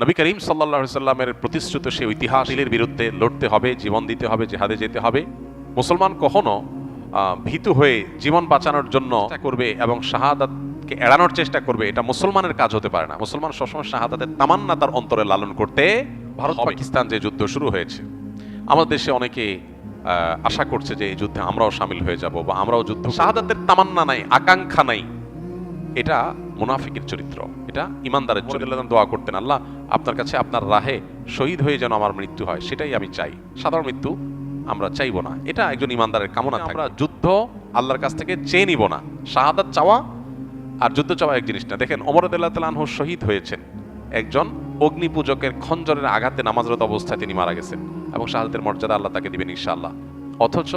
নবী করিম সাল্লা সাল্লামের প্রতিশ্রুত সেই ঐতিহাসিলের বিরুদ্ধে লড়তে হবে জীবন দিতে হবে জেহাদে যেতে হবে। মুসলমান কখনো ভীতু হয়ে জীবন বাঁচানোর জন্য করবে এবং শাহাদাতকে এড়ানোর চেষ্টা করবে এটা মুসলমানের কাজ হতে পারে না। মুসলমান সবসময় শাহাদাতের তামান্না তার অন্তরে লালন করতে ভারত পাকিস্তান যে যুদ্ধ শুরু হয়েছে আমাদের দেশে অনেকে আশা করছে যে এই যুদ্ধে আমরাও সামিল হয়ে যাব বা আমরাও যুদ্ধ শাহাদাতের তামান্না নাই আকাঙ্ক্ষা নাই। এটা মুনাফিকের চরিত্র এটা ইমানদারের চরিত্র। দোয়া করতেন আল্লাহ আপনার কাছে আপনার রাহে শহীদ হয়ে যেন আমার মৃত্যু হয় সেটাই আমি চাই। সাধারণ মৃত্যু আমরা চাইব না। এটা একজন ইমানদারের কামনা আমরা যুদ্ধ আল্লাহর কাছ থেকে চেয়ে নিব না। শাহাদাত চাওয়া আর যুদ্ধ চাওয়া এক জিনিস না। দেখেন অমরদুল্লাহ তালানহ শহীদ হয়েছেন। একজন অগ্নি পূজকের খঞ্জরের আঘাতে নামাজরত অবস্থায় তিনি মারা গেছেন এবং শাহাদাতের মর্যাদা আল্লাহ তাকে দিবেন ইনশাআল্লাহ। অথচ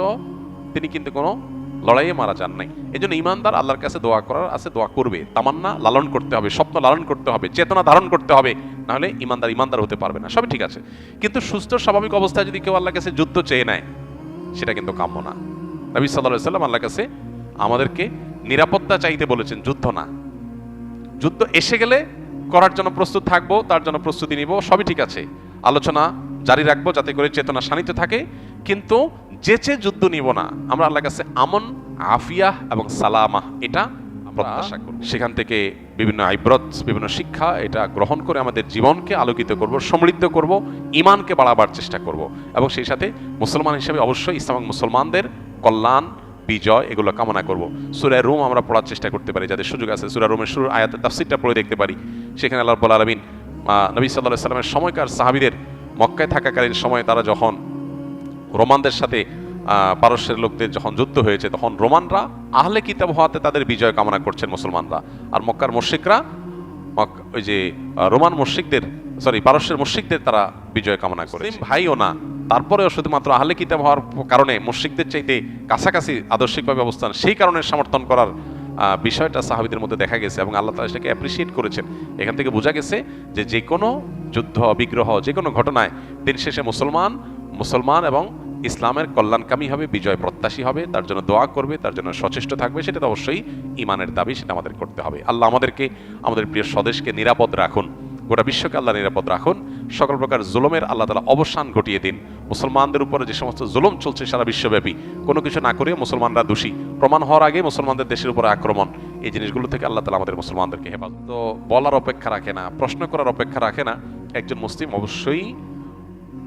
তিনি কিন্তু কোনো লড়াইয়ে মারা যান নাই। এই জন্য ইমানদার আল্লাহর কাছে দোয়া করার আছে, দোয়া করবে। তামান্না লালন করতে হবে, স্বপ্ন লালন করতে হবে, চেতনা ধারণ করতে হবে, নাহলে ইমানদার ইমানদার হতে পারবে না। সবই ঠিক আছে। কিন্তু সুস্থ, স্বাভাবিক অবস্থায় যদি কেউ আল্লাহর কাছে যুদ্ধ চেয়ে নেয়, সেটা কিন্তু কাম্য না। নবী সাল্লাহ সাল্লাম আল্লাহর কাছে আমাদেরকে নিরাপত্তা চাইতে বলেছেন, যুদ্ধ না। যুদ্ধ এসে গেলে করার জন্য প্রস্তুত থাকব, তার জন্য প্রস্তুতি নিব, সবই ঠিক আছে। আলোচনা জারি রাখব যাতে করে চেতনা শানিত থাকে। কিন্তু যেচে যুদ্ধ নিব না আমরা আল্লাহর কাছে আমন আফিয়া এবং সালামা এটা প্রত্যাশা করব। সেখান থেকে বিভিন্ন আইব্রত বিভিন্ন শিক্ষা এটা গ্রহণ করে আমাদের জীবনকে আলোকিত করব সমৃদ্ধ করব ইমানকে বাড়াবার চেষ্টা করব। এবং সেই সাথে মুসলমান হিসেবে অবশ্যই ইসলাম মুসলমানদের কল্যাণ বিজয় এগুলো কামনা করব। সুরায় রুম আমরা পড়ার চেষ্টা করতে পারি যাদের সুযোগ আছে সুরা রুমের শুরুর আয়াতের তাফসিরটা পড়ে দেখতে পারি। সেখানে আল্লাহ আলমিন নবী সাল্লাহ সাল্লামের সময়কার সাহাবিদের মক্কায় থাকাকালীন সময় তারা যখন রোমানদের সাথে পারস্যের লোকদের যখন যুদ্ধ হয়েছে তখন রোমানরা আহলে কিতাব হওয়াতে তাদের বিজয় কামনা করছেন মুসলমানরা। আর মক্কার মুশিকরা ওই যে রোমান মুশিকদের সরি পারস্যের মুশিকদের তারা বিজয় কামনা করে ভাইও না। তারপরেও শুধুমাত্র আহলে কিতাব হওয়ার কারণে মুশিকদের চাইতে কাছাকাছি আদর্শিকভাবে অবস্থান সেই কারণে সমর্থন করার বিষয়টা সাহাবিদের মধ্যে দেখা গেছে এবং আল্লাহ তালা সেটাকে অ্যাপ্রিসিয়েট করেছেন। এখান থেকে বোঝা গেছে যে যে কোনো যুদ্ধ বিগ্রহ যে কোনো ঘটনায় দিন শেষে মুসলমান মুসলমান এবং ইসলামের কল্যাণকামী হবে, বিজয় প্রত্যাশী হবে, তার জন্য দোয়া করবে, তার জন্য সচেষ্ট থাকবে, সেটা তো অবশ্যই ইমানের দাবি, সেটা আমাদের করতে হবে। আল্লাহ আমাদেরকে, আমাদের প্রিয় স্বদেশকে নিরাপদ রাখুন, গোটা বিশ্বকে আল্লাহ নিরাপদ রাখুন, সকল প্রকার জুলমের আল্লাহ তালা অবসান ঘটিয়ে দিন। মুসলমানদের উপরে যে সমস্ত জুলুম চলছে সারা বিশ্বব্যাপী, কোনো কিছু না করে মুসলমানরা দোষী। প্রমাণ হওয়ার আগে মুসলমানদের দেশের উপরে আক্রমণ, এই জিনিসগুলো থেকে আল্লাহ তালা আমাদের মুসলমানদেরকে হেফাজত। তো বলার অপেক্ষা রাখে না, প্রশ্ন করার অপেক্ষা রাখে না। একজন মুসলিম অবশ্যই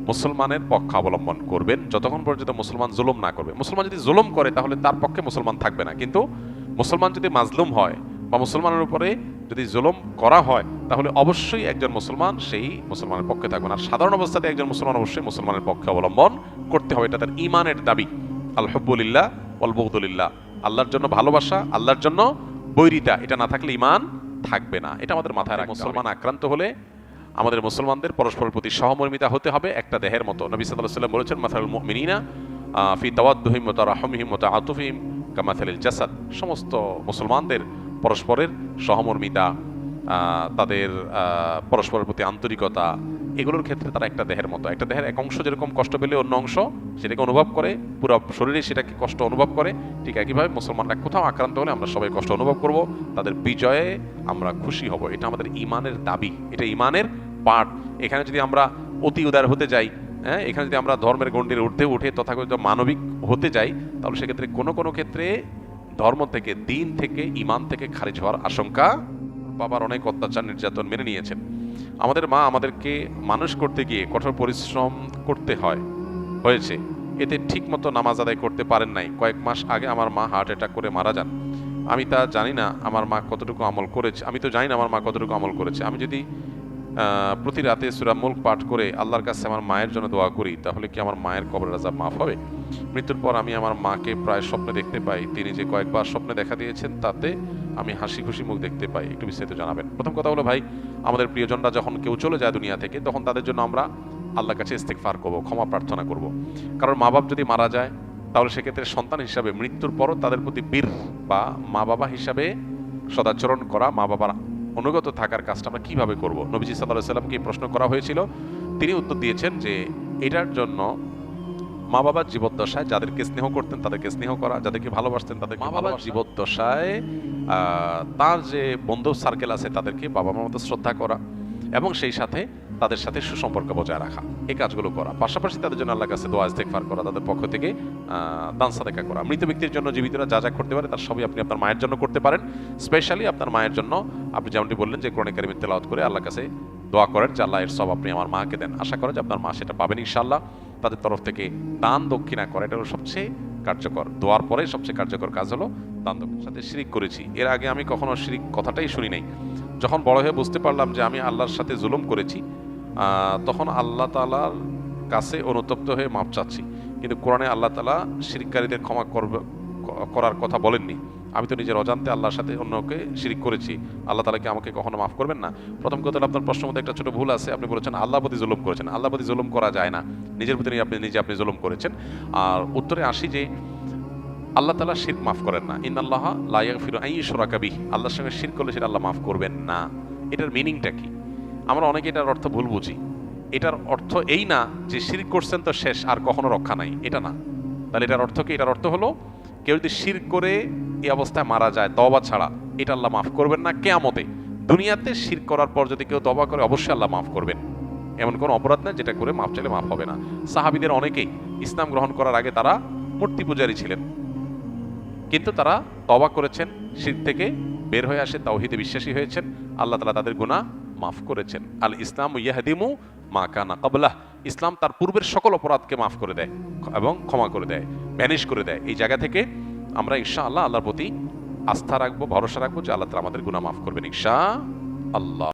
মুসলমানের পক্ষ অবলম্বন করবেন যতক্ষণ পর্যন্ত মুসলমান জুলুম না করবে। মুসলমান যদি জুলুম করে তাহলে তার পক্ষে মুসলমান থাকবে না। কিন্তু মুসলমান যদি মাজলুম হয় বা মুসলমানের উপরে যদি জুলুম করা হয় তাহলে অবশ্যই একজন মুসলমান সেই মুসলমানের পক্ষে থাকবে না। আর সাধারণ অবস্থাতে একজন মুসলমান অবশ্যই মুসলমানের পক্ষে অবলম্বন করতে হবে এটা তার ইমানের দাবি। আলহবুলিল্লাহ অলবুদুলিল্লাহ আল্লাহর জন্য ভালোবাসা আল্লাহর জন্য বৈরিতা এটা না থাকলে ইমান থাকবে না। এটা আমাদের মাথায় মুসলমান আক্রান্ত হলে আমাদের মুসলমানদের পরস্পরের প্রতি সহমর্মিতা হতে হবে একটা দেহের মতো। নবী সাল্লাহ সাল্লাম বলেছেন মাথাল মিনিনা ফি তাওয়াদ্দুহিম মতো রাহমিহিম মতো আতুফিম কামাথালিল জাসাদ। সমস্ত মুসলমানদের পরস্পরের সহমর্মিতা তাদের পরস্পরের প্রতি আন্তরিকতা, এগুলোর ক্ষেত্রে তারা একটা দেহের মতো। একটা দেহের এক অংশ যেরকম কষ্ট পেলে অন্য অংশ সেটাকে অনুভব করে, পুরো শরীরে সেটাকে কষ্ট অনুভব করে। ঠিক একইভাবে মুসলমানরা কোথাও আক্রান্ত হলে আমরা সবাই কষ্ট অনুভব করব, তাদের বিজয়ে আমরা খুশি হব। এটা আমাদের ইমানের দাবি। এটা ইমানের পাঠ। এখানে যদি আমরা অতি উদার হতে যাই হ্যাঁ এখানে যদি আমরা ধর্মের গণ্ডির ঊর্ধ্বে উঠে তথাকথিত মানবিক হতে যাই, তাহলে সেক্ষেত্রে কোনো কোনো ক্ষেত্রে ধর্ম থেকে, দিন থেকে ইমান থেকে খারিজ হওয়ার আশঙ্কা বাবার অনেক অত্যাচার নির্যাতন মেনে নিয়েছেন। আমাদের মা আমাদেরকে মানুষ করতে গিয়ে কঠোর পরিশ্রম করতে হয়, হয়েছে। এতে ঠিকমতো নামাজ আদায় করতে পারেন নাই। কয়েক মাস আগে আমার মা হার্ট অ্যাটাক করে মারা যান। আমি তা জানি না, আমার মা কতটুকু আমল করেছে। আমি তো জানি না আমার মা কতটুকু আমল করেছে। আমি যদি প্রতি রাতে সুরা মুল্ক পাঠ করে আল্লাহর কাছে আমার মায়ের জন্য দোয়া করি, তাহলে কি আমার মায়ের কবর রাজা মাফ হবে? মৃত্যুর পর আমি আমার মাকে প্রায় স্বপ্নে দেখতে পাই। তিনি যে কয়েকবার স্বপ্নে দেখা দিয়েছেন, তাতে আমি হাসি খুশি মুখ দেখতে পাই। একটু বিস্তারিত জানাবেন। প্রথম কথা হলো, ভাই, আমাদের প্রিয়জনরা যখন কেউ চলে যায় দুনিয়া থেকে, তখন তাদের জন্য আমরা আল্লাহর কাছে ইস্তেকফার করব, ক্ষমা প্রার্থনা করব। কারণ মা বাপ যদি মারা যায়, তাহলে সেক্ষেত্রে সন্তান হিসাবে মৃত্যুর পরও তাদের প্রতি বীর বা মা বাবা হিসাবে সদাচরণ করা মা বাবার অনুগত থাকার কাজটা আমরা কীভাবে করব? নবীজি সাল্লাহ সাল্লামকে প্রশ্ন করা হয়েছিল। তিনি উত্তর দিয়েছেন যে এটার জন্য মা বাবার জীবদ্দশায় যাদেরকে স্নেহ করতেন তাদেরকে স্নেহ করা যাদেরকে ভালোবাসতেন তাদের মা বাবার জীবদ্দশায় তার যে বন্ধু সার্কেল আছে তাদেরকে বাবা মার মতো শ্রদ্ধা করা এবং সেই সাথে তাদের সাথে সুসম্পর্ক বজায় রাখা। এই কাজগুলো করা। পাশাপাশি তাদের জন্য আল্লাহ কাছে দোয়া ইস্তেগফার করা, তাদের পক্ষ থেকে দান সাদেকা করা। মৃত ব্যক্তির জন্য জীবিতরা যা যা করতে পারে, তার সবই আপনি আপনার মায়ের জন্য করতে পারেন। স্পেশালি আপনার মায়ের জন্য আপনি যেমনটি বললেন যে, কোরআন কারিমের তেলাওয়াত করে আল্লাহ কাছে দোয়া করেন যে, আল্লাহ এর সব আপনি আমার মাকে দেন। আশা করেন যে, আপনার মা সেটা পাবেন ইনশাল্লাহ তাদের তরফ থেকে দান দক্ষিণা করা, এটা হলো সবচেয়ে কার্যকর। দোয়ার পরে সবচেয়ে কার্যকর কাজ হলো দান দক্ষিণার সাথে শিরিক করেছি। এর আগে আমি কখনো শিরিক কথাটাই শুনি নাই। যখন বড় হয়ে বুঝতে পারলাম যে আমি আল্লাহর সাথে জুলুম করেছি তখন আল্লাহ তালার কাছে অনুতপ্ত হয়ে মাপ চাচ্ছি। কিন্তু কোরআনে আল্লাহ তালা শিরিককারীদের ক্ষমা করবে করার কথা বলেননি। আমি তো নিজের অজান্তে আল্লাহর সাথে অন্যকে শিরিক করেছি। আল্লাহ তালা কি আমাকে কখনো মাফ করবেন না। প্রথম কথা আপনার প্রশ্নের মধ্যে একটা ছোট ভুল আছে। আপনি বলেছেন আল্লাহ প্রতি জুলুম করেছেন। আল্লাহ প্রতি জুলুম করা যায় না। নিজের প্রতি আপনি নিজে আপনি জুলুম করেছেন। আর উত্তরে আসি যে আল্লাহ তালা শির মাফ করেন না। ইন আল্লাহ লাইয়া ফিরু আই সোরাকাবি আল্লাহর সঙ্গে শির করলে সেটা আল্লাহ মাফ করবেন না। এটার মিনিংটা কি? আমরা অনেকে এটার অর্থ ভুল বুঝি। এটার অর্থ এই না যে শির করছেন তো শেষ, আর কখনো রক্ষা নাই। এটা না। তাহলে এটার অর্থ কি? এটার অর্থ হলো, কেউ যদি শির করে এই অবস্থায় মারা যায় তবা ছাড়া, এটা আল্লাহ মাফ করবেন না কেয়ামতে। দুনিয়াতে শির করার পর যদি কেউ তবা করে, অবশ্যই আল্লাহ মাফ করবেন। এমন কোনো অপরাধ না যেটা করে মাফ চাইলে মাফ হবে না। সাহাবিদের অনেকেই ইসলাম গ্রহণ করার আগে তারা মূর্তি পূজারী ছিলেন। কিন্তু তারা তবা করেছেন, শির থেকে বের হয়ে আসে, তাওহিদে বিশ্বাসী হয়েছেন। আল্লাহ তালা তাদের গুনাহ মাফ করেছেন। আল ইসলাম ইয়াহদিমু মা কানা কাবলাহ ইসলাম তার পূর্বের সকল অপরাধকে মাফ করে দেয় এবং ক্ষমা করে দেয়, ব্যানিশ করে দেয়। এই জায়গা থেকে আমরা ঈশা আল্লাহ আল্লাহর প্রতি আস্থা রাখব, ভরসা রাখব যে আল্লাহ তালা আমাদের গুনাহ মাফ করবেন ঈশা আল্লাহ